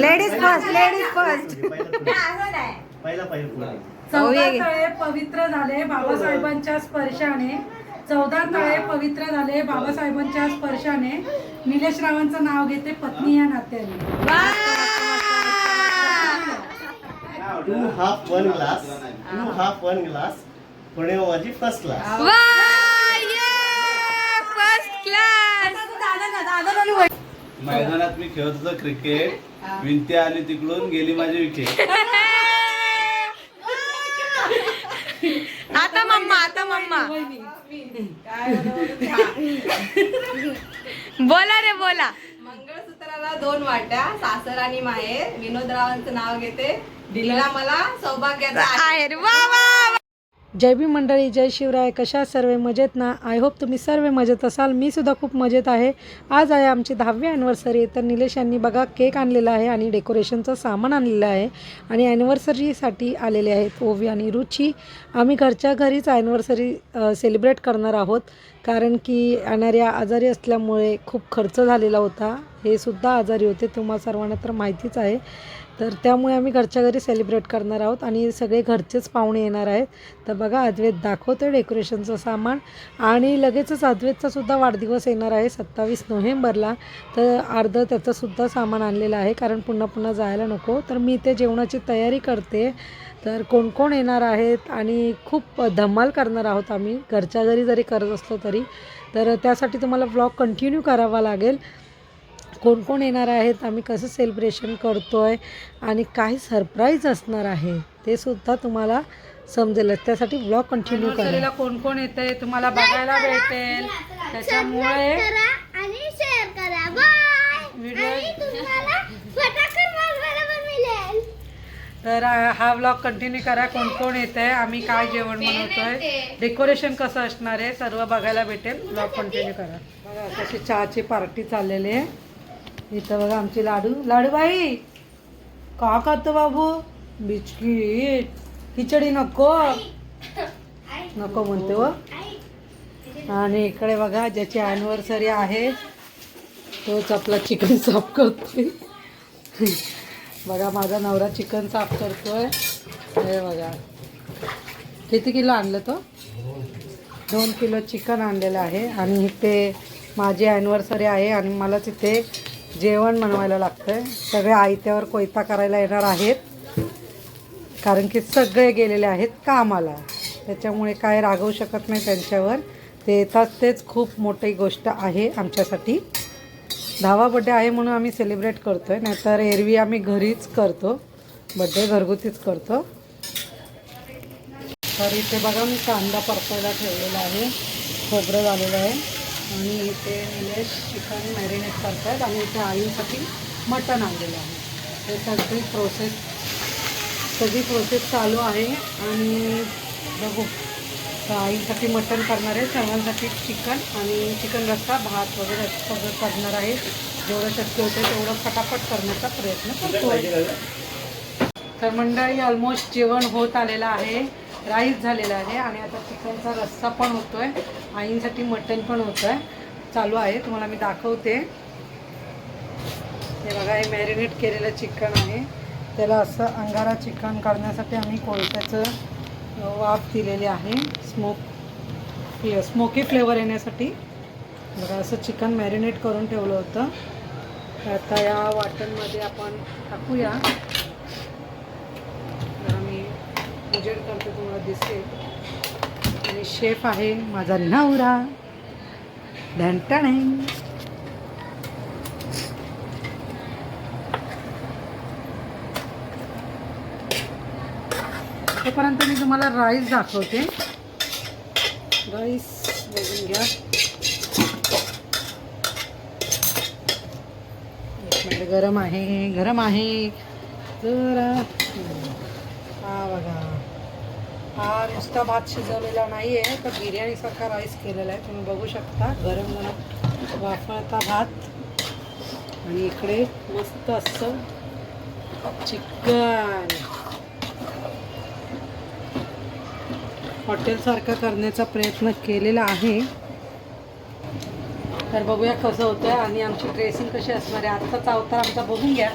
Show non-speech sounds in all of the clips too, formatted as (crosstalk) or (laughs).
Ladies first ladies first पहिला पहिला पुढे. चौदा. तळे पवित्र झाले बाबासाहेबांच्या स्पर्शाने. चौदा तळे पवित्र झाले बाबासाहेबांच्या स्पर्शाने. निलेश रावांचं नाव घेते पत्नी या नात्याने. Two half one glass two half one glass Pune वाजी फर्स्ट क्लास फर्स्ट क्लास मैदानात मी खेळत होतो क्रिकेट विनती आली तिकडून गेली माझी विकेट (laughs) आता मम्मा आता मम्मा. (laughs) बोला रे बोला. मंगळसूत्राला दोन वाट्या सासर आणि माहेर. विनोदरावांचं नाव घेते. दिलेला मला सौभाग्याचा आहे. वा वा. जय भीम मंडळी जय शिवराय. कशा सर्व? मजेत ना? आय होप तुम्ही सर्व मजेत असाल. मी सुद्धा खूप मजेत आहे. आज आहे आमची दहावी ॲनिव्हर्सरी तर निलेश यांनी बघा केक आणलेला आहे आणि डेकोरेशनचं सामान आणलेलं आहे आणि ॲनिव्हर्सरीसाठी आलेले आहेत ओवी आणि रुची. आम्ही घरच्या घरीच ॲनिव्हर्सरी सेलिब्रेट करणार आहोत. कारण की येणाऱ्या आजारी असल्यामुळे खूप खर्च झालेला होता. हे सुद्धा आजारी होते तुम्हा सर्वांना तर माहितीच आहे. तर त्यामुळे आम्ही घरच्या घरी सेलिब्रेट करणार आहोत आणि सगळे घरचेच पाहुणे येणार आहेत. तर बघा अद्वैत दाखवतो डेकोरेशनचं सामान. आणि लगेचच अद्वैतचा सुद्धा वाढदिवस येणार आहे सत्तावीस नोव्हेंबरला. तर अर्धं त्याचंसुद्धा सामान आणलेलं आहे कारण पुन्हा पुन्हा जायला नको. तर मी ते जेवणाची तयारी करते. तर कोण कोण येणार आहेत? आणि खूप धमाल करणार आहोत आम्ही. घरच्या घरी जरी करत असलो तरी. तर त्यासाठी तुम्हाला ब्लॉग कंटिन्यू करावा लागेल. कोण कोण येणार आहेत आम्ही कसं सेलिब्रेशन करतो आहे आणि काय सरप्राईज असणार आहे ते सुद्धा तुम्हाला समजेल त्यासाठी ब्लॉग कंटिन्यू करा. कोण कोण येते तुम्हाला बघायला भेटेल. त्याच्यामुळे आणि शेअर करा. बाय व्हिडिओ आणि तुम्हाला फटाके वाजवायला पण मिळेल. तर हा ब्लॉग कंटिन्यू करा. कोण कोण येत आहे आम्ही काय जेवण बनवतोय डेकोरेशन कसं असणार आहे सर्व बघायला भेटेल. ब्लॉग कंटिन्यू करा. बघा कशी चहाची पार्टी चाललेली आहे. इथं बघा आमची लाडू. लाडूबाई का खातो बाबू? बिस्किट. खिचडी नको. नको म्हणते हो. आणि इकडे बघा ज्याची अॅनिव्हर्सरी आहे तोच आपला चिकन साफ करतोय. बघा माझा नवरा चिकन साफ करतोय. हे बघा. किती किलो आणलं तो? दोन किलो चिकन आणलेलं आहे. आणि इथे माझी ॲनिव्हर्सरी आहे आणि मला तिथे जेवण बनवायला लागतं आहे सगळे आयत्यावर कोयता करायला येणार आहेत. कारण की सगळे गेलेले आहेत कामाला. त्याच्यामुळे काय रागवू शकत नाही त्यांच्यावर. ते येतात तेच खूप मोठी गोष्ट आहे आमच्यासाठी. दहावा बड्डे आहे म्हणून आम्ही सेलिब्रेट करतो आहे नाहीतर एरवी आम्ही घरीच करतो. बड्डे घरगुतीच करतो. तर इथे बघा मी कांदा परतायला ठेवलेला आहे. खोबरं झालेलं आहे. आणि इथे निलेश चिकन मॅरिनेट करत आहेत आणि इथे आईसाठी मटण आणलेलं आहे. हे सगळी प्रोसेस सगळी प्रोसेस चालू आहे आणि बघू. तर आईसाठी मटण करणार आहे सर्वांसाठी चिकन आणि चिकन रस्सा भात वगैरे सगळं करणार आहे. जेवढं शक्य होतं तेवढं फटाफट करण्याचा प्रयत्न करतो. तर मंडळी ऑलमोस्ट जेवण होत आलेलं आहे राईस झालेला आहे आणि आता चिकनचा रस्सा पण होतो आहे आईंसाठी मटण पण होतं आहे चालू आहे तुम्हाला मी दाखवते. हे बघा हे मॅरिनेट केलेलं चिकन आहे. त्याला असं अंगारा चिकन करण्यासाठी आम्ही कोळत्याचं वाफ दिलेली आहे. स्मोक स्मोकी फ्लेवर येण्यासाठी. बघा असं चिकन मॅरिनेट करून ठेवलं होतं. तर आता या वाटणमध्ये आपण टाकूया. जरा मी उजेड करते तुम्हाला दिसेल. शेफ आहे माझा नवरा ढंटण तोपर्यंत मी तुम्हाला राईस दाखवते. राईस बघून घ्या. एक मिनिट गरम आहे गरम आहे. जरा. हा बघा. हा नुसता भात शिजवलेला नाही आहे तर बिर्याणीसारखा राईस केलेला आहे. तुम्ही बघू शकता. गरम गरम वाफळता भात. आणि इकडे मस्त असं चिकन. हॉटेलसारखं करण्याचा प्रयत्न केलेला आहे. तर बघूया कसं होतं आणि आमची ड्रेसिंग कशी असणार आहे. आत्ताचा अवतार आमचा बघून घ्या.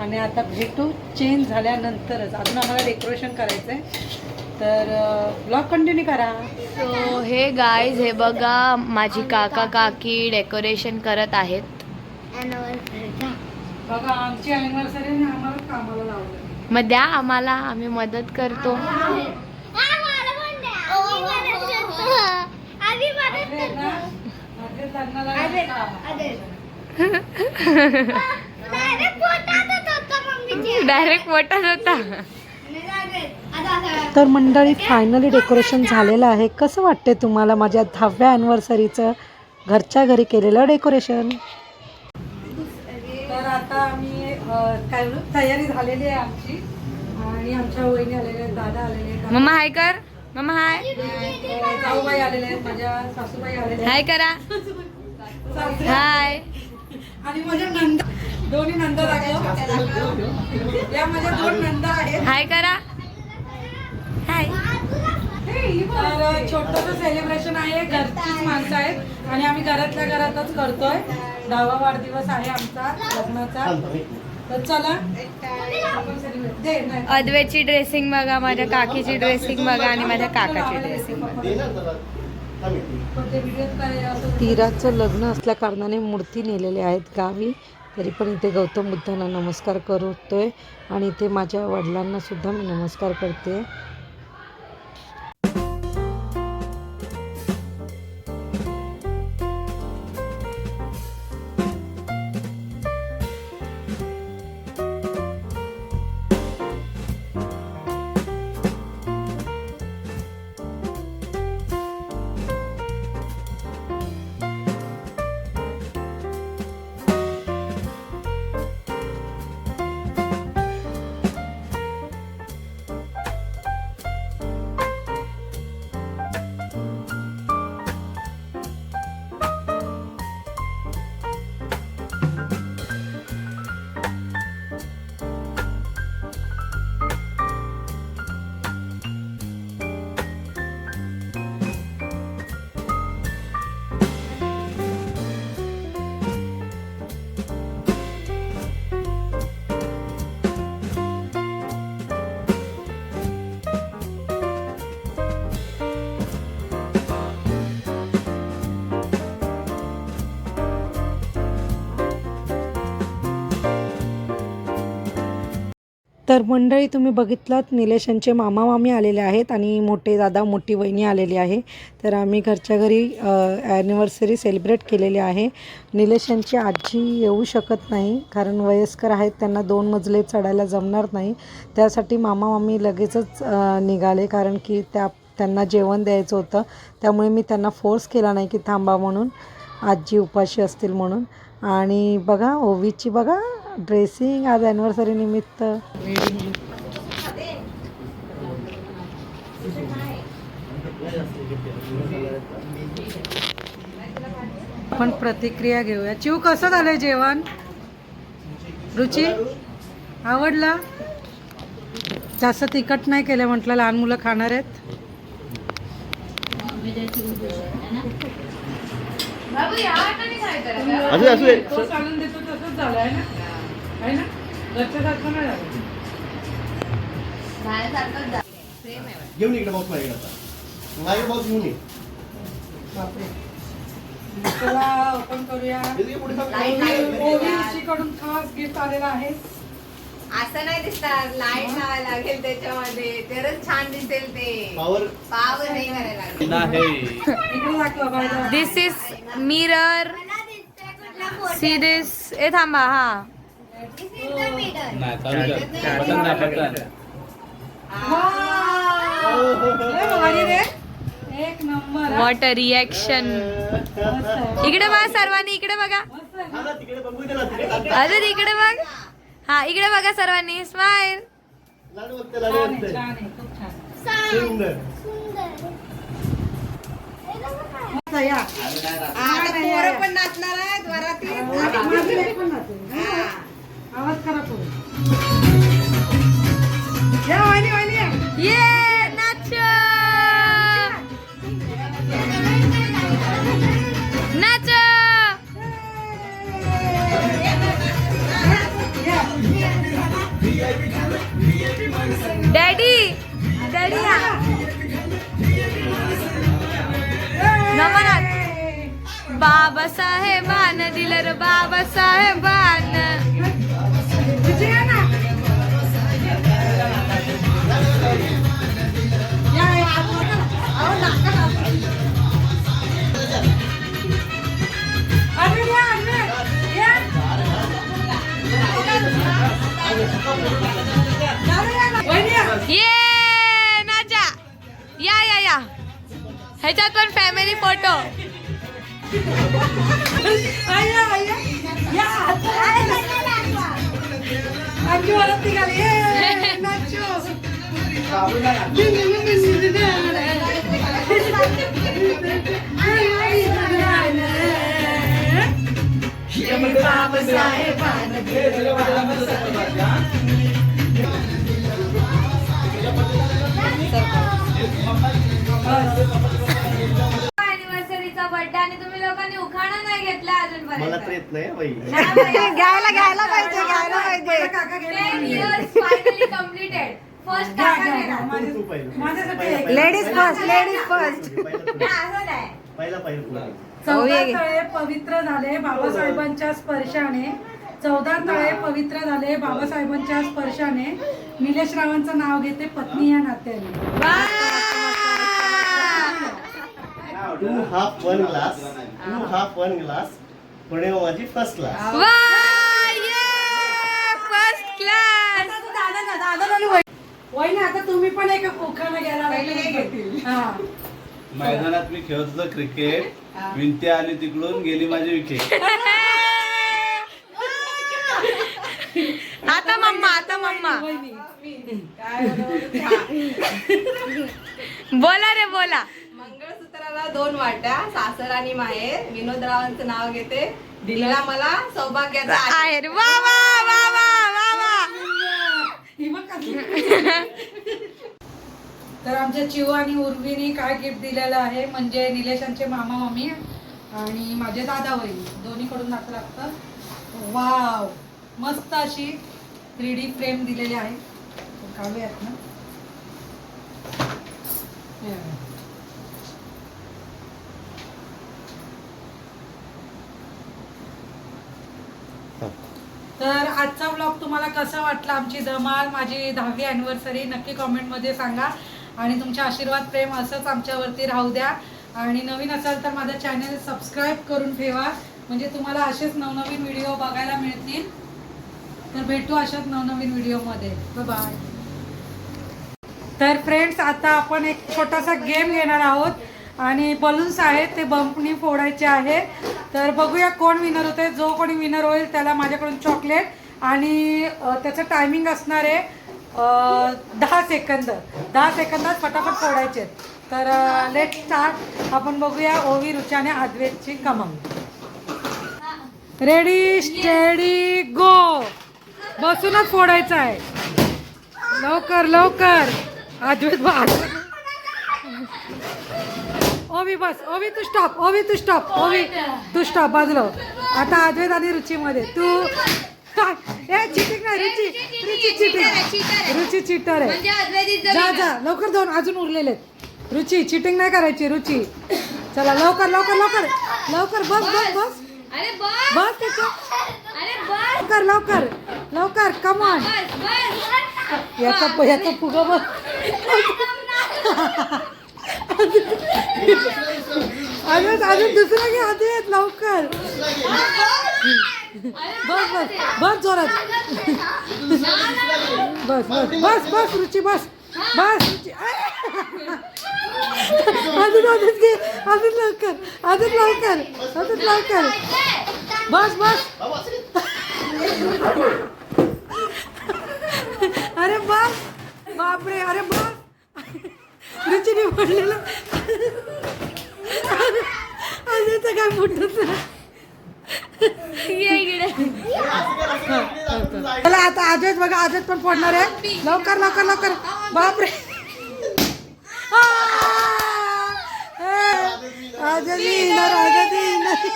आणि आता भेटू चेंज झाल्यानंतरच. अजून आम्हाला डेकोरेशन करायचं आहे तर ब्लॉग कंटिन्यू करा. सो हे गाईज हे बघा माझी काका काकी. डेकोरेशन करत आहेत. बघा आमची अॅनिव्हर्सरी आम्हाला कामाला लावलं मग द्या आम्हाला आम्ही मदत करतो. (laughs) डायरेक्ट मोठाच होता. तर मंडळी फायनली डेकोरेशन झालेलं आहे. कसं वाटते तुम्हाला माझ्या दहाव्या ॲनिव्हर्सरीचं घरच्या घरी केलेलं डेकोरेशन तर आता आम्ही अं, काय म्हणू, तयारी झालेली आहे आमची. आणि आमच्या वहिनी आलेल्या आहेत दादा आलेले आहेत. मम्मा हाय कर. मम्मा हाय. अं, जाऊबाई आलेले आहेत माझ्या सासूबाई आलेल्या हाय करा. हाय. आणि माझ्या नंद दोन्ही नंद या माझ्या दोन नंद आहेत. हाय करा. हाय. तर छोटंसं सेलिब्रेशन आहे. घरचीच माणसं आहेत. आणि आम्ही घरातल्या घरातच करतोय. दहावा वाढदिवस आहे आमचा लग्नाचा. तर चला. अद्वेची ड्रेसिंग बघा माझ्या काकीची ड्रेसिंग बघा आणि माझ्या काकाची ड्रेसिंग पण ते व्हिडिओत काय असं? तीराचं लग्न असल्या कारणाने मूर्ती नेलेले आहेत गावी. तरी पण इथे गौतम बुद्धांना नमस्कार करतोय. आणि इथे माझ्या वडिलांनासुद्धा मी नमस्कार करते. तर मंडळी तुम्ही बघितलात निलेश यांचे मामा मामी आलेले आहेत आणि मोठे दादा मोठी वहिनी आलेली आहे. तर आम्ही घरच्या घरी ॲनिव्हर्सरी सेलिब्रेट केलेली आहे. निलेश यांची आजी येऊ शकत नाही कारण वयस्कर आहेत त्यांना दोन मजले चढायला जमणार नाही. त्यासाठी मामा मामी लगेचच निघाले कारण की त्या त्यांना जेवण द्यायचं होतं. त्यामुळे मी त्यांना फोर्स केला नाही की थांबा म्हणून. आजी उपाशी असतील म्हणून. आणि बघा ओवीची बघा ड्रेसिंग आज ॲनिव्हर्सरी निमित्त. आपण प्रतिक्रिया घेऊया. चिव कसं झालंय जेवण? रुची आवडला? जास्त तिखट नाही केलं म्हटलं लहान मुलं खाणार आहेत. आहे ना? आहे ना घरच्यासारखं नाही झालं. घेऊन इकडे बॉक्स माझ्याकडे आता. माझ्या बॉक्स घेऊन ये. बापरे. चला ओपन करूया. खास गिफ्ट आलेला आहे. असं नाही दिसणार. लाइट लावायला लागेल त्याच्यामध्ये. तरच छान दिसेल ते. पावर पावर नाही करायला this is mirror see this ए थांबा हा. नाही चालू कर बटन नाही बटन लय भारी रे एक नंबर हा. वॉट रिॲक्शन मस्त आहे. इकडे बघा सर्वांनी इकडे बघा. हा. अजून इकडे बघ हा इकडे बघा सर्वांनी स्माइल लाडू बघते लाडू छान आहे बघते छान आहे खूप छान सुंदर मस्त या आता पोरं पण नाचणार आहेत वरातीत माझी लेक पण नाचेल. आवाज करा पुढे या वहिनी वहिनी. या. नाच. नाच. डॅडी डॅडी बाबासाहेबान दिलं र बाबासाहेबान. ये नाचा या या या ह्याच्यात पण फॅमिली फोटो अॅनिव्हर्सरीचा मला तर येत नाही बाई. घ्यायला घ्यायला पाहिजे घ्यायला पाहिजे. कम्प्लिटेड फर्स्ट काका घेणार तू पहिलं पहिलं-. (laughs) चौदा तळे पवित्र झाले बाबासाहेबांच्या स्पर्शाने. चौदा तळे पवित्र झाले बाबासाहेबांच्या स्पर्शाने. निलेश रावांचं नाव घेते पत्नी या नात्याने. Two half one glass two half one glass Pune माझी फर्स्ट क्लास फर्स्ट क्लास आता तुम्ही पण एक. हा. मैदानात मी खेळत होतो क्रिकेट विनती आली तिकडून गेली माझी विकेट (laughs) आता मम्मा आता मम्मा. बोला रे बोला. मंगळसूत्राला दोन वाट्या सासर आणि माहेर. विनोदरावांचं नाव घेते. दिलेला मला सौभाग्याचा आशीर्वाद. आहेर वा वा वा वा वा वा. बघ कसली. तर आमच्या चिव आणि उर्वीनी काय गिफ्ट दिलेलं आहे म्हणजे निलेशांचे मामा मामी आणि माझे दादा वहिनी दोन्हीकडून दाखवं लागतं. वाव. मस्त अशी थ्री डी फ्रेम दिलेली आहे. काढूयात ना. तर आजचा ब्लॉग तुम्हाला कसा वाटला? आमची धमाल माझी दहावी अॅनिव्हर्सरी नक्की कॉमेंटमध्ये सांगा. आणि तुमच्या आशीर्वाद प्रेम असंच आमच्यावरती राहू द्या. आणि नवीन असाल तर माझं चॅनल सबस्क्राईब करून ठेवा. म्हणजे तुम्हाला असेच नवनवीन व्हिडिओ बघायला मिळतील. तर भेटू अशाच नवनवीन व्हिडिओमध्ये बाय तर फ्रेंड्स आता आपण एक छोटासा गेम घेणार आहोत. आणि बलून्स आहेत ते बंपनी फोडायचे आहे तर बघूया कोण विनर होते. जो कोणी विनर होईल त्याला माझ्याकडून चॉकलेट आणि त्याचं टायमिंग असणार आहे दहा सेकंद दहा सेकंदात फटाफट फोडायचे आहेत. तर लेट स्टार्ट आपण बघूया ओवी रुचाने अद्वेतची कमंग रेडी स्टेडी गो बसूनच फोडायचं आहे. लवकर लवकर. अद्वैत बा ओवी बस ओवी तू स्टॉप ओवी तू स्टॉप ओवी तू स्टॉप बाजूला. आता अद्वैत आणि रुचीमध्ये तू ए चिटिंग नाही रुची रुची चिटिंग रुची चिटर म्हणजे आहे जा जा लवकर दोन अजून उरलेले. रुची चिटिंग नाही करायची रुची. चला लवकर लवकर लवकर. लवकर बस बस बस. अरे बस. बस त्याच्या बस. लवकर लवकर लवकर कमॉन बस बस. याचा याचा फुगा बघ अजून अजून दुसरं घे आधी येत लवकर. बस बस बस जोरात. बस बस बस बस रुची बस. बस रुची. अजून अजून घे अजून लवकर अजून लवकर अजून लवकर. बस बस. अरे बस. बापरे अरे बस. रुचीने पडलेलं अजून तर काय फुटत चला आता आजच बघा आजच पण पडणार आहे. लवकर लवकर लवकर. बापरे. आजच येणार आजच येणार.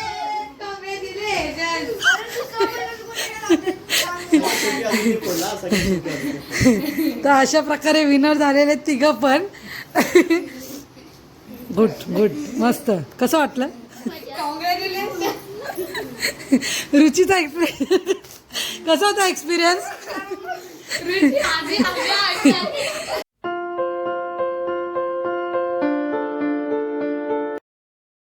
तर अशा प्रकारे विनर झालेले तिघं पण. गुड गुड मस्त. कसं वाटलं? रुचीचा एक्सपिरियन्स कसा होता एक्सपिरियन्स